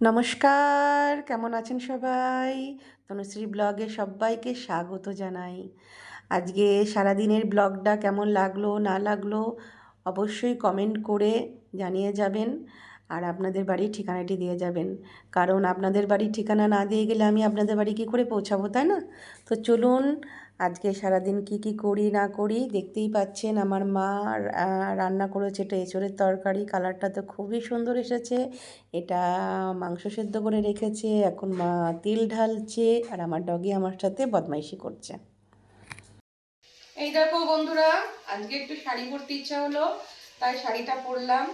নমস্কার, কেমন আছেন সবাই? তনুশ্রী ব্লগে সবাইকে স্বাগত জানাই। আজকে সারাদিনের ব্লগটা কেমন লাগল, না লাগল, অবশ্যই কমেন্ট করে জানিয়ে যাবেন। আর আপনাদের বাড়ির ঠিকানাটি দিয়ে যাবেন। কারণ আপনাদের বাড়ির ঠিকানা না দিয়ে গেলে আমি আপনাদের বাড়ি কী করে পৌঁছাবো, তাই না? তো চলুন, আজকে সারাদিন কি কি করি, না করি, দেখতেই পাচ্ছেন আমার মা রান্না করেছে এটা এঁচড়ের তরকারি, কালারটা তো খুবই সুন্দর এসেছে। এটা মাংস সেদ্ধ করে রেখেছে, এখন মা তেল ঢালছে, আর আমার ডগি আমার সাথে বদমাইশি করছে। এই দেখো বন্ধুরা, আজকে একটু শাড়ি পরতে ইচ্ছা হলো, তাই শাড়িটা পরলাম।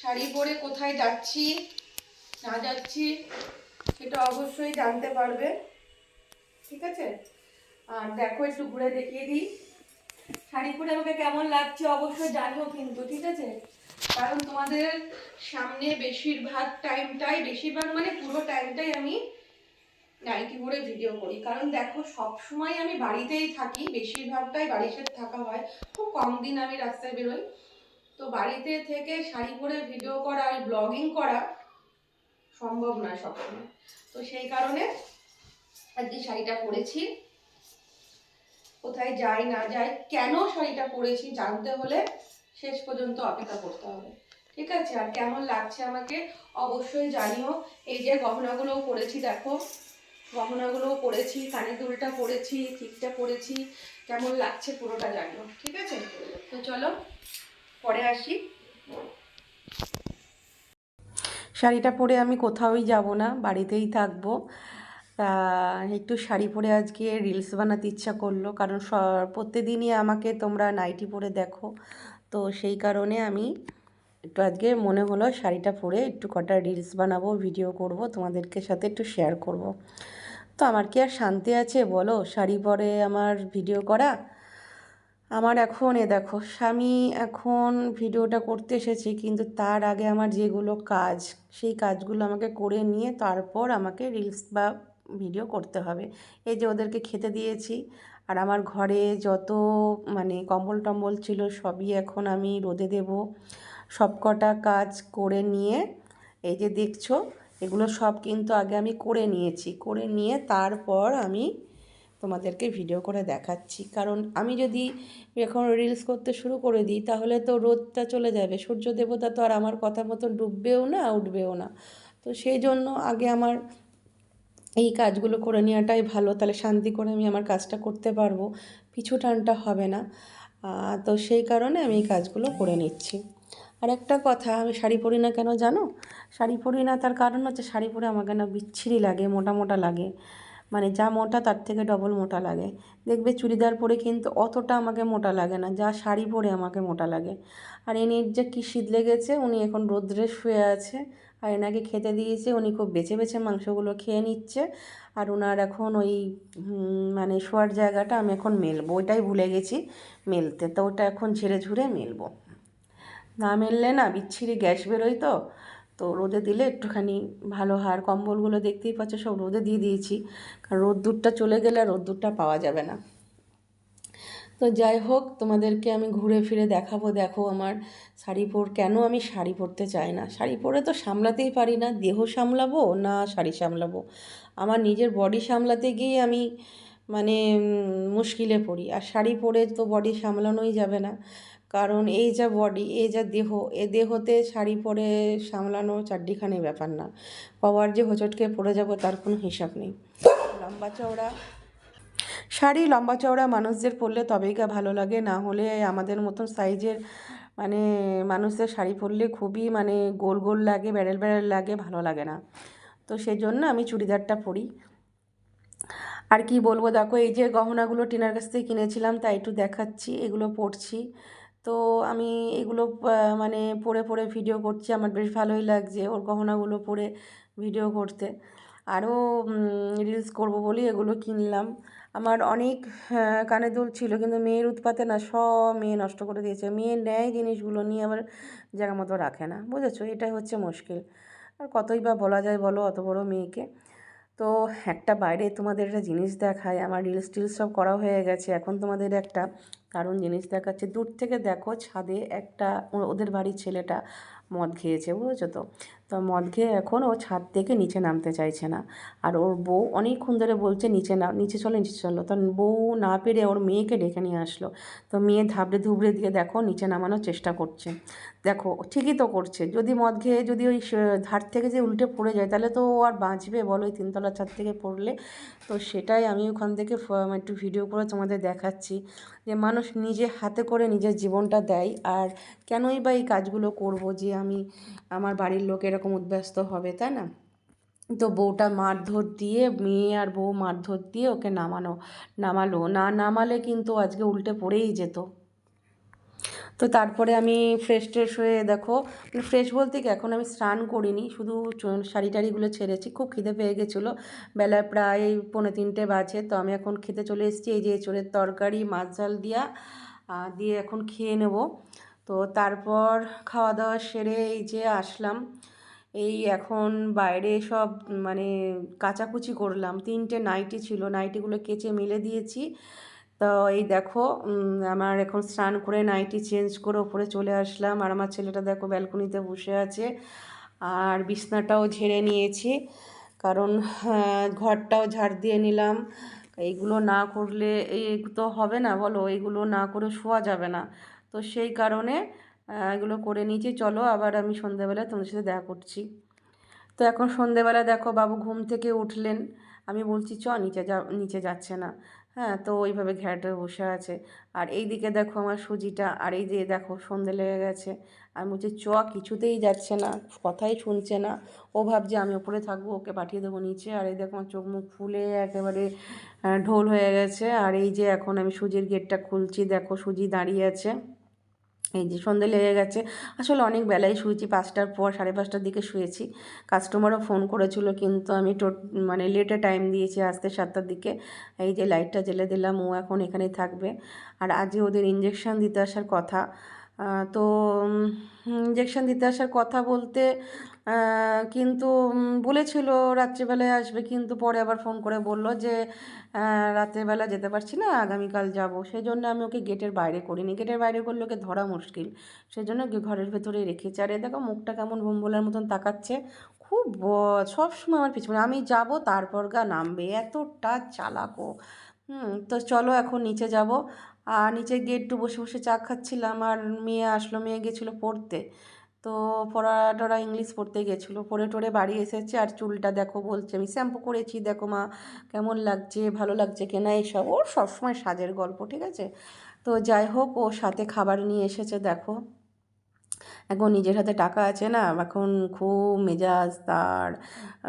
শাড়ি পরে কোথায় যাচ্ছি, না যাচ্ছি, সেটা অবশ্যই জানতে পারবে। ঠিক আছে? আর দেখো, একটু ঘুরে দেখিয়ে দিই। শাড়ি পরে আমাকে কেমন লাগছে অবশ্যই জানিও কিন্তু, ঠিক আছে? কারণ তোমাদের সামনে বেশিরভাগ টাইমটাই বেশিরভাগ মানে পুরো টাইমটাই আমি নাইটি পরে ভিডিও করি। কারণ দেখো, সব সময় আমি বাড়িতেই থাকি, বেশিরভাগটাই বাড়ির সাথে থাকা হয়। খুব কম দিন আমি রাস্তায় বেরোই। তো বাড়িতে থেকে শাড়ি পরে ভিডিও করা আর ব্লগিং করা সম্ভব নয় সবসময়। তো সেই কারণে আজকে শাড়িটা পরেছি। কোথায় যাই, না যাই, কেন শাড়িটা পরেছি জানতে হলে শেষ পর্যন্ত অপেক্ষা করতে হবে। ঠিক আছে? আর কেমন লাগছে আমাকে অবশ্যই জানিও। এই যে গহনাগুলোও পরেছি, দেখো। গহনাগুলোও পরেছি, কানের দুলটা পরেছি টিকটা পরেছি। কেমন লাগছে পুরোটা জানিও, ঠিক আছে? তো চলো পরে আসি। শাড়িটা পরে আমি কোথাওই যাব না, বাড়িতেই থাকব। একটু শাড়ি পরে আজকে রিলস বানাতে ইচ্ছা করল, কারণ স, প্রত্যেকদিনই আমাকে তোমরা নাইটি পরে দেখো। তো সেই কারণে আমি একটু আজকে মনে হলো শাড়িটা পরে একটু কটা রিলস বানাবো ভিডিও করব, তোমাদেরকে সাথে একটু শেয়ার করব। তো আমার কি আর শান্তি আছে বলো? শাড়ি পরে আমার ভিডিও করা? আমার এখন, এ দেখো, স্বামী এখন ভিডিওটা করতে এসেছে, কিন্তু তার আগে আমার যেগুলো কাজ, সেই কাজগুলো আমাকে করে নিয়ে তারপর আমাকে রিলস বা ভিডিও করতে হবে। এই যে ওদেরকে খেতে দিয়েছি, আর আমার ঘরে যত মানে কম্বল টম্বল ছিল সবই এখন আমি রোদে দেব। সব কটা কাজ করে নিয়ে, এই যে দেখছ, এগুলো সব কিন্তু আগে আমি করে নিয়েছি। করে নিয়ে তারপর আমি তোমাদেরকে ভিডিও করে দেখাচ্ছি। কারণ আমি যদি এখন রিলস করতে শুরু করে দিই, তাহলে তো রোদটা চলে যাবে। সূর্য দেবতা তো আর আমার কথা মতন ডুববেও না, উঠবেও না। তো সেই জন্য আগে আমার এই কাজগুলো করে নেওয়াটাই ভালো। তাহলে শান্তি করে আমি আমার কাজটা করতে পারব। পিছু টানটা হবে না। তো সেই কারণে আমি এই কাজগুলো করে নিচ্ছি। আর একটা কথা, আমি শাড়ি পরি না কেন জানো? শাড়ি পরি না, তার কারণ হচ্ছে শাড়ি পরে আমাকে না বিচ্ছিরি লাগে, মোটা মোটা লাগে। মানে যা মোটা তার থেকে ডবল মোটা লাগে। দেখবে চুড়িদার পরে কিন্তু অতটা আমাকে মোটা লাগে না, যা শাড়ি পরে আমাকে মোটা লাগে। আর এনির যে কী শীত লেগেছে, উনি এখন রোদ্রে শুয়ে আছে। আর এনাকে খেতে দিয়েছে, উনি খুব বেছে বেছে মাংসগুলো খেয়ে নিচ্ছে। আর ওনার এখন ওই মানে শোয়ার জায়গাটা আমি এখন মেলবো, ওইটাই ভুলে গেছি মেলতে। তো ওটা এখন ঝেড়ে ঝুড়ে মেলবো। না মেললে না বিচ্ছিরি গ্যাস বেরোয় তো। তো রোদে দিলে একটুখানি ভালো হয়। কম্বলগুলো দেখতেই পাচ্ছ সব রোদে দিয়ে দিয়েছি। কারণ রোদ্দুরটা চলে গেলে আর রোদ্দুরটা পাওয়া যাবে না। তো যাই হোক, তোমাদেরকে আমি ঘুরে ফিরে দেখাবো। দেখো আমার শাড়ি পর কেন আমি শাড়ি পরতে চাই না? শাড়ি পরে তো সামলাতেই পারি না। দেহ সামলাবো না শাড়ি সামলাবো? আমার নিজের বডি সামলাতে গিয়ে আমি মানে মুশকিলে পড়ি। আর শাড়ি পরে তো বডি সামলানোই যাবে না। কারণ এই যা বডি এই যা দেহ, এ দেহতে শাড়ি পরে সামলানো চারটিখানি ব্যাপার না। কবার যে হোঁচটকে পড়ে যাব তার কোনো হিসাব নেই। লম্বা চওড়া। শাড়ি, লম্বা চওড়া মানুষদের পরলে তবেই গা ভালো লাগে, না হলে আমাদের মতন সাইজের মানে মানুষদের শাড়ি পরলে খুবই মানে গোল গোল লাগে, ব্যারেল ব্যারেল লাগে, ভালো লাগে না। তো সেই জন্য আমি চুড়িদারটা পরি। আর কি বলব, দেখো এই যে গহনাগুলো টিনার কাছ থেকে কিনেছিলাম, তাই একটু দেখাচ্ছি, এগুলো পরছি। তো আমি এগুলো মানে পরে পরে ভিডিও করছি। আমার বেশ ভালোই লাগছে ওর গহনাগুলো পরে ভিডিও করতে। আরও রিলস করব বলেই এগুলো কিনলাম। আমার অনেক কানে দুল ছিল কিন্তু মেয়ের উৎপাতে না, সব মেয়ে নষ্ট করে দিয়েছে। মেয়ে নেয় জিনিসগুলো নিয়ে আবার জায়গা মতো রাখে না, বুঝেছ? এটাই হচ্ছে মুশকিল। আর কতই বা বলা যায় বলো অত বড় মেয়েকে। তো একটা বাইরে তোমাদের একটা জিনিস দেখায় আমার রিলস টিলস সব করা হয়ে গেছে। এখন তোমাদের একটা দারুণ জিনিস দেখাচ্ছে। দূর থেকে দেখো ছাদে একটা ওদের বাড়ির ছেলেটা মদ খেয়েছে, বুঝেছ তো? তো মদ খেয়ে এখন ও ছাদ থেকে নিচে নামতে চাইছে না। আর ওর বউ অনেকক্ষণ ধরে বলছে, নিচে না, নিচে চলো নিচে চলো। তো বউ না পেরে ওর মেয়েকে ডেকে নিয়ে আসলো। তো মেয়ে ধাবড়ে ধুবড়ে দিয়ে দেখো নিচে নামানোর চেষ্টা করছে। দেখো, ঠিকই তো করছে। যদি মদ খেয়ে, যদি ওই ধার থেকে যে উল্টে পড়ে যায়, তাহলে তো আর বাঁচবে বলো ওই তিনতলা ছাদ থেকে পড়লে। তো সেটাই আমি ওখান থেকে একটু ভিডিও করে তোমাদের দেখাচ্ছি। যে মানুষ নিজে হাতে করে নিজের জীবনটা দেয়। আর কেনই বা এই কাজগুলো করব যে আমি আমার বাড়ির লোক এরকম উদ্ব্যস্ত হবে, তাই না? তো বউটা মারধর দিয়ে, মেয়ে আর বউ মারধর দিয়ে ওকে নামানো, নামালো। না নামালে কিন্তু আজকে উল্টে পড়েই যেত। তো তারপরে আমি ফ্রেশ ট্রেশ হয়ে দেখো মানে ফ্রেশ বলতে কি এখন আমি স্নান করিনি, শুধু শাড়ি টাড়িগুলো ছেড়েছি, খুব খিদে পেয়ে গেছিল। বেলা প্রায় পৌনে তিনটে বাজে, তো আমি এখন খেতে চলে এসেছি, এই যে এঁচোড়ের তরকারি, মাছ ঝাল দিয়া দিয়ে এখন খেয়ে নেব। তো তারপর খাওয়া দাওয়া সেরে এই যে আসলাম। এই এখন বাইরে সব মানে কাচাকুচি করলাম, তিনটে নাইটি ছিল নাইটিগুলো কেচে মেলে দিয়েছি। তো এই দেখো আমার এখন স্নান করে নাইটি চেঞ্জ করে ওপরে চলে আসলাম। আর আমার ছেলেটা দেখো ব্যালকনিতে বসে আছে। আর বিছনাটাও ঝেড়ে নিয়েছি। কারণ ঘরটাও ঝাড় দিয়ে নিলাম। এইগুলো না করলে এই তো হবে না, বলো? এইগুলো না করে শোয়া যাবে না। তো সেই কারণে এগুলো করে নিয়েছি। চলো, আবার আমি সন্ধ্যাবেলা তোমাদের সাথে দেখা করছি। তো এখন সন্ধেবেলা দেখো, বাবু ঘুম থেকে উঠলেন। আমি বলছি, চ, নিচে যা, নিচে যাচ্ছে না। হ্যাঁ তো ওইভাবে ঘ্যাটে বসে আছে। আর এই দিকে দেখো আমার সুজিটা, আর এই যে দেখো সন্ধে লেগে গেছে। আর বলছি, চ, কিছুতেই যাচ্ছে না, কথাই শুনছে না। ও ভাবছে আমি ওপরে থাকব, ওকে পাঠিয়ে দেবো নিচে। আর এই দেখো আমার চোখ মুখ ফুলে একেবারে ঢোল হয়ে গেছে। আর এই যে এখন আমি সুজির গেটটা খুলছি, দেখো সুজি দাঁড়িয়ে আছে। এই যে সন্ধে লেগে গেছে। আসলে অনেক বেলায় শুয়েছি, পাঁচটার পর সাড়ে পাঁচটার দিকে শুয়েছি। কাস্টমারও ফোন করেছিল, কিন্তু আমি টো মানে লেটে টাইম দিয়েছি আসতে সাতটার দিকে। এই যে লাইটটা জ্বেলে দিলাম, ও এখন এখানেই থাকবে। আর আজকে ওদের ইঞ্জেকশান দিতে আসার কথা। তো ইঞ্জেকশান দিতে আসার কথা বলতে কিন্তু বলেছিল রাত্রিবেলায় আসবে, কিন্তু পরে আবার ফোন করে বলল যে রাত্রেবেলা যেতে পারছি না, আগামীকাল যাব। সেই জন্য আমি ওকে গেটের বাইরে করিনি। গেটের বাইরে করলে ওকে ধরা মুশকিল। সেই জন্য ঘরের ভেতরে রেখেছি। আর এ দেখো, মুখটা কেমন বোম্বলার মতন তাকাচ্ছে। খুব ব- সবসময় আমার পিছনে। আমি যাব, তারপর গা নামবে। এতটা চালাকো হুম, তো চলো এখন নিচে যাব। আর নিচে গিয়ে একটু বসে বসে চা খাচ্ছিলাম। আর মেয়ে আসলো, মেয়ে গেছিল পড়তে। তো পড়া টড়া ইংলিশ পড়তে গেছিল। পড়ে টড়ে বাড়ি এসেছে আর চুলটা দেখো বলছে, আমি শ্যাম্পু করেছি, দেখো মা, কেমন লাগছে, ভালো লাগছে কিনা এইসব। ওর সবসময় সাজের গল্প, ঠিক আছে? তো যাই হোক, ও সাথে খাবার নিয়ে এসেছে, দেখো। এখন নিজের হাতে টাকা আছে না, এখন খুব মেজাজ তার।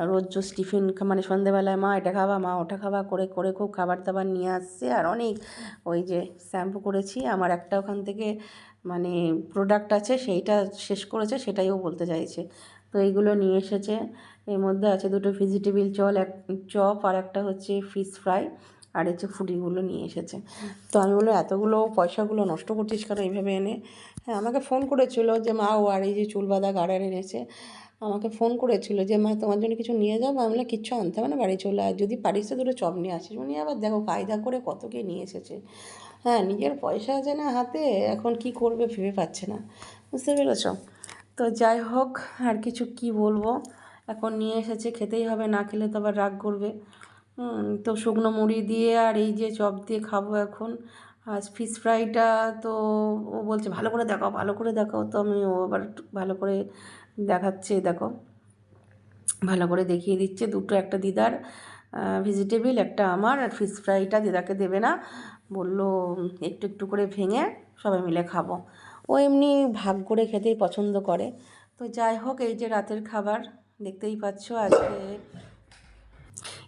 রোজ রোজ টিফিন মানে সন্ধেবেলায় মা এটা খাবা, মা ওটা খাবা, করে করে খুব খাবার দাবার নিয়ে আসছে। আর অনেক ওই যে শ্যাম্পু করেছি, আমার একটা ওখান থেকে মানে প্রোডাক্ট আছে, সেইটা শেষ করেছে, সেটাইও বলতে চাইছে। তো এইগুলো নিয়ে এসেছে। এর মধ্যে আছে দুটো ভেজিটেবিল চল, এক চপ আর একটা হচ্ছে ফিশ ফ্রাই আর হচ্ছে ফুডিগুলো নিয়ে এসেছে। তো আমি বললাম, এতগুলো পয়সাগুলো নষ্ট করছিস কেন এইভাবে এনে? হ্যাঁ আমাকে ফোন করেছিল যে, মা, ও আর এই যে চুল বাঁধা গার্ডার এনেছে আমাকে ফোন করেছিল যে, মা, তোমার জন্য কিছু নিয়ে যাব আমি কিচ্ছু আনতে হবে না, বাড়ি চলে আয়। যদি পারিস তো দুটো চপ নিয়ে আসিস। উনি আবার দেখো, কায়দা করে কত কে নিয়ে এসেছে? হ্যাঁ নিজের পয়সা আছে না হাতে, এখন কি করবে ভেবে পাচ্ছে না। বুঝতে পেরেছ? তো যাই হোক, আর কিছু কি বলব? এখন নিয়ে এসেছে, খেতেই হবে, না খেলে তো আবার রাগ করবে। তো শুকনো মুড়ি দিয়ে আর এই যে চপ দিয়ে খাব এখন। আর ফিশ ফ্রাইটা তো ও বলছে, ভালো করে দেখাও, ভালো করে দেখাও। তো আমি ও আবার ভালো করে দেখাচ্ছে, দেখো। ভালো করে দেখিয়ে দিচ্ছে, দুটো একটা দিদার ভেজিটেবিল একটা আমার, আর ফিশ ফ্রাইটা দিদাকে দেবে না। বলল, একটু একটু করে ভেঙে সবাই মিলে খাব। ও এমনি ভাগ করে খেতেই পছন্দ করে। তো যাই হোক, এই যে রাতের খাবার, দেখতেই পাচ্ছ আজকে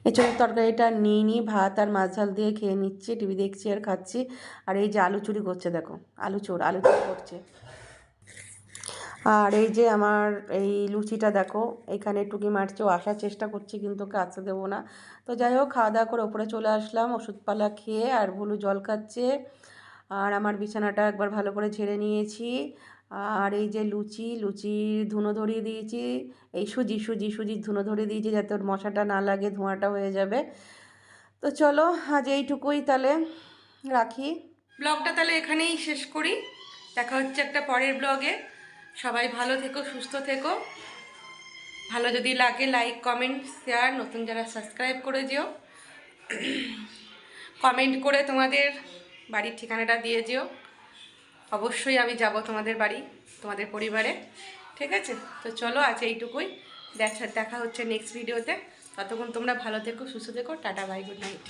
এছাড়া তরকারিটা নিয়ে নিই ভাত আর মাছ ঝাল দিয়ে খেয়ে নিচ্ছি, টিভি দেখছি আর খাচ্ছি। আর এই যে আলু চুরি করছে, দেখো, আলু চোর, আলু চুরি করছে। আর এই যে আমার এই লুচিটা দেখো, এখানে টুকি মারছে ও আসার চেষ্টা করছি কিন্তু ওকে আসতে দেবো না। তো যাই হোক, খাওয়া দাওয়া করে ওপরে চলে আসলাম, ওষুধপালা খেয়ে আর ভুলু জল খাচ্ছে। আর আমার বিছানাটা একবার ভালো করে ঝেড়ে নিয়েছি। আর এই যে লুচি, লুচির ধুনো ধরিয়ে দিয়েছি। এই সুজি সুজি, সুজির ধুনো ধরিয়ে দিয়েছি যাতে ওর মশাটা না লাগে, ধোঁয়াটা হয়ে যাবে। তো চলো, আজ এইটুকুই তাহলে রাখি। ব্লগটা তাহলে এখানেই শেষ করি। দেখা হচ্ছে একটা পরের ব্লগে। সবাই ভালো থেকো, সুস্থ থেকো। ভালো যদি লাগে লাইক কমেন্ট শেয়ার নতুন যারা সাবস্ক্রাইব করে যেও। কমেন্ট করে তোমাদের বাড়ির ঠিকানাটা দিয়ে যেও। অবশ্যই আমি যাব তোমাদের বাড়ি, তোমাদের পরিবারে, ঠিক আছে? তো চলো আজ এইটুকুই। দেখা দেখা হচ্ছে নেক্সট ভিডিওতে ততক্ষণ তোমরা ভালো থেকো, সুস্থ থেকো, টাটা বাই গুড নাইট